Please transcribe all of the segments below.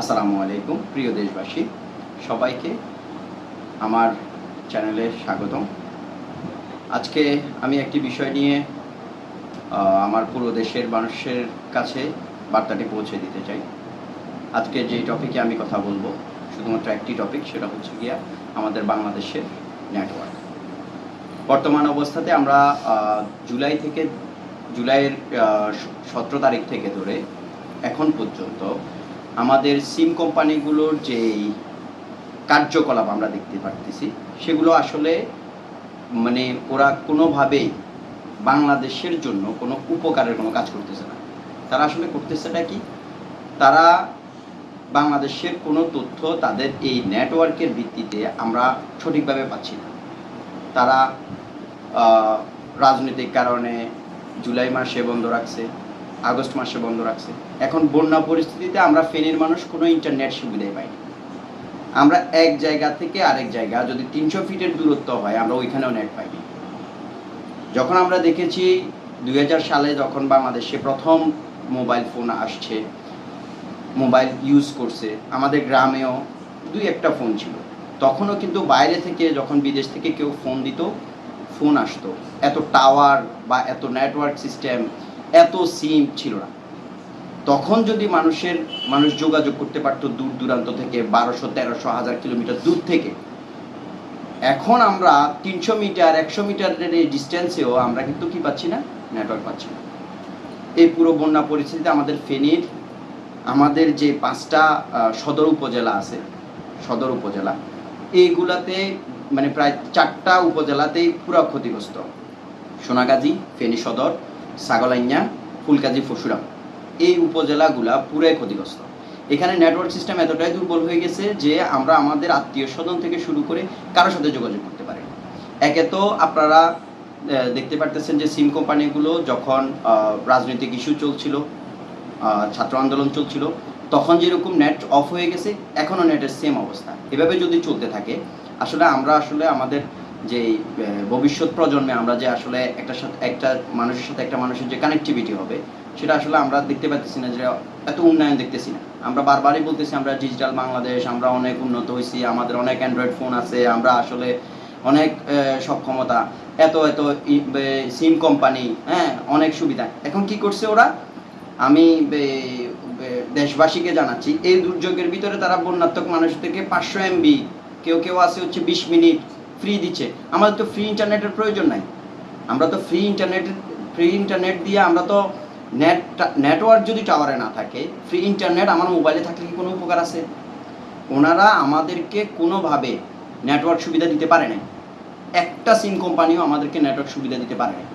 আসসালামু আলাইকুম প্রিয় দেশবাসী। সবাইকে আমার চ্যানেলে স্বাগতম। আজকে আমি একটি বিষয় নিয়ে আমার পুরো দেশের মানুষের কাছে বার্তাটি পৌঁছে দিতে চাই। আজকে যে টপিকে আমি কথা বলব, শুধুমাত্র একটি টপিক, সেটা হচ্ছে গিয়া আমাদের বাংলাদেশের নেটওয়ার্ক বর্তমান অবস্থাতে আমরা জুলাই থেকে, জুলাইয়ের সতেরো তারিখ থেকে ধরে এখন পর্যন্ত আমাদের সিম কোম্পানিগুলোর যেই কার্যকলাপ আমরা দেখতে পারতেছি, সেগুলো আসলে মানে ওরা কোনোভাবেই বাংলাদেশের জন্য কোনো উপকারের কোনো কাজ করতেছে না। তারা আসলে করতেছেটা কি? তারা বাংলাদেশের কোনো তথ্য তাদের এই নেটওয়ার্কের ভিত্তিতে আমরা সঠিকভাবে পাচ্ছি না। তারা রাজনৈতিক কারণে জুলাই মাসে বন্ধ রাখছে। আগস্ট মাসে বন্ধ রাখছে। এখন বন্যা পরিস্থিতিতে আমরা ফেনীর মানুষ কোনো ইন্টারনেট সুবিধাই পাইনি আমরা এক জায়গা থেকে আরেক জায়গা, যদি তিনশো ফিটের দূরত্ব হয়, আমরা ওইখানেও নেট পাইনি যখন আমরা দেখেছি দুই হাজার সালে যখন বাংলাদেশে প্রথম মোবাইল ফোন আসছে মোবাইল ইউজ করছে, আমাদের গ্রামেও দুই একটা ফোন ছিল। তখনও কিন্তু বাইরে থেকে যখন বিদেশ থেকে কেউ ফোন দিত ফোন আসতো। এত টাওয়ার বা এত নেটওয়ার্ক সিস্টেম এত সিম ছিল না। তখন যদি মানুষের, মানুষ যোগাযোগ করতে পারতো দূর দূরান্ত থেকে বারোশো, তেরোশো, হাজার কিলোমিটার দূর থেকে, এখন আমরা তিনশো মিটার, একশো মিটারের এই ডিস্টেন্সেও আমরা কিন্তু কি পাচ্ছি না? নেটওয়ার্ক পাচ্ছি না। এই পুরো বন্যা পরিস্থিতিতে আমাদের ফেনীর, আমাদের যে পাঁচটা সদর উপজেলা আছে, সদর উপজেলা, এইগুলাতে মানে প্রায় চারটা উপজেলাতেই পুরো ক্ষতিগ্রস্ত। সোনাগাজী, ফেনী সদর সাগলাইঞ্জা ফুলকাজি, ফসুরাম। এই উপজেলাগুলা পুরাই ক্ষতিগ্রস্ত। এখানে নেটওয়ার্ক সিস্টেম এতটাই দুর্বল হয়ে গেছে যে আমরা আমাদের আত্মীয় স্বজন থেকে শুরু করে কারোর সাথে যোগাযোগ করতে পারি একে তো আপনারা দেখতে পারতেছেন যে সিম কোম্পানিগুলো যখন রাজনৈতিক ইস্যু চলছিল ছাত্র আন্দোলন চলছিল, তখন যেরকম নেট অফ হয়ে গেছে এখনও নেটের সেম অবস্থা। এভাবে যদি চলতে থাকে, আসলে আমরা আসলে আমাদের যে ভবিষ্যৎ প্রজন্মে আমরা যে আসলে একটা সাথে, একটা মানুষের সাথে একটা মানুষের যে কানেক্টিভিটি হবে, সেটা আসলে আমরা দেখতে পাচ্ছি না যে, এত উন্নয়ন দেখতেছি না। আমরা বারবারই বলতেছি, আমরা ডিজিটাল বাংলাদেশ, আমরা অনেক উন্নত হয়েছি আমাদের অনেক অ্যান্ড্রয়েড ফোন আছে, আমরা আসলে অনেক সক্ষমতা, এত এত সিম কোম্পানি হ্যাঁ অনেক সুবিধা। এখন কি করছে ওরা? আমি দেশবাসীকে জানাচ্ছি, এই দুর্যোগের ভিতরে তারা বন্যাত্মক মানুষ থেকে পাঁচশো এমবি কেউ কেউ আছে হচ্ছে বিশ মিনিট ফ্রি দিচ্ছে। আমাদের তো ফ্রি ইন্টারনেটের প্রয়োজন নাই। আমরা তো ফ্রি ইন্টারনেট ফ্রি ইন্টারনেট দিয়ে আমরা তো নেট নেটওয়ার্ক যদি টাওয়ারে না থাকে ফ্রি ইন্টারনেট আমার মোবাইলে থাকলে কি কোনো উপকার আছে? ওনারা আমাদেরকে কোনোভাবে নেটওয়ার্ক সুবিধা দিতে পারে নাই। একটা সিম কোম্পানিও আমাদেরকে নেটওয়ার্ক সুবিধা দিতে পারে নাই।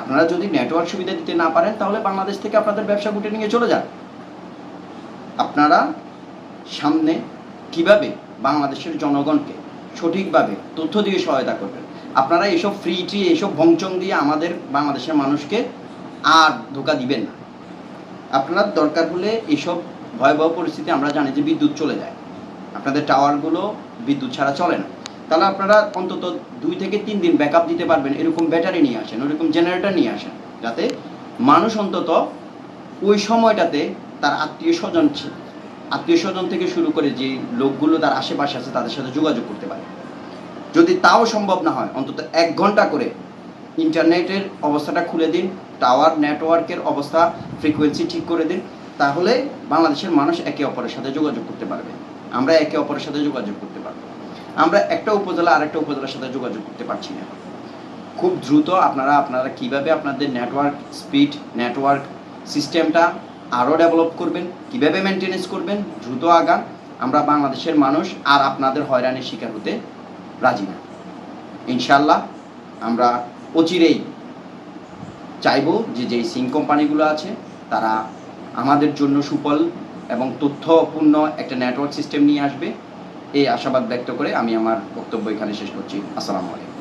আপনারা যদি নেটওয়ার্ক সুবিধা দিতে না পারেন, তাহলে বাংলাদেশ থেকে আপনাদের ব্যবসা গুটে নিয়ে চলে যান। আপনারা সামনে কীভাবে বাংলাদেশের জনগণকে সঠিকভাবে তথ্য দিয়ে সহায়তা করবেন। আপনারা এসব ফ্রি ট্রি এসব ভংচং দিয়ে আমাদের বাংলাদেশের মানুষকে আর ধোকা দিবেন না। আপনার দরকার হলে এসব ভয়াবহ পরিস্থিতি আমরা জানি যে বিদ্যুৎ চলে যায়। আপনাদের টাওয়ারগুলো বিদ্যুৎ ছাড়া চলে না। তাহলে আপনারা অন্তত দুই থেকে তিন দিন ব্যাকআপ দিতে পারবেন, এরকম ব্যাটারি নিয়ে আসেন, ওরকম জেনারেটর নিয়ে আসেন, যাতে মানুষ অন্তত ওই সময়টাতে তার আত্মীয় স্বজন আত্মীয় স্বজন থেকে শুরু করে যে লোকগুলো তার আশেপাশে আছে, তাদের সাথে যোগাযোগ করতে পারে। যদি তাও সম্ভব না হয়, অন্তত এক ঘণ্টা করে ইন্টারনেটের অবস্থাটা খুলে দিন টাওয়ার নেটওয়ার্কের অবস্থা ফ্রিকোয়েন্সি ঠিক করে দিন, তাহলে বাংলাদেশের মানুষ একে অপরের সাথে যোগাযোগ করতে পারবে। আমরা একে অপরের সাথে যোগাযোগ করতে পারব। আমরা একটা উপজেলা আরেকটা উপজেলার সাথে যোগাযোগ করতে পারছি না। খুব দ্রুত আপনারা আপনারা কীভাবে আপনাদের নেটওয়ার্ক স্পিড নেটওয়ার্ক সিস্টেমটা আরও ডেভেলপ করবেন, কীভাবে মেনটেনেন্স করবেন, দ্রুত আগান, আমরা বাংলাদেশের মানুষ আর আপনাদের হয়রানির শিকার হতে রাজি না। ইনশাল্লাহ আমরা অচিরেই চাইব যে যেই সিম কোম্পানিগুলো আছে, তারা আমাদের জন্য সুফল এবং তথ্যপূর্ণ একটা নেটওয়ার্ক সিস্টেম নিয়ে আসবে। এই আশাবাদ ব্যক্ত করে আমি আমার বক্তব্য এখানে শেষ করছি। আসসালামু আলাইকুম।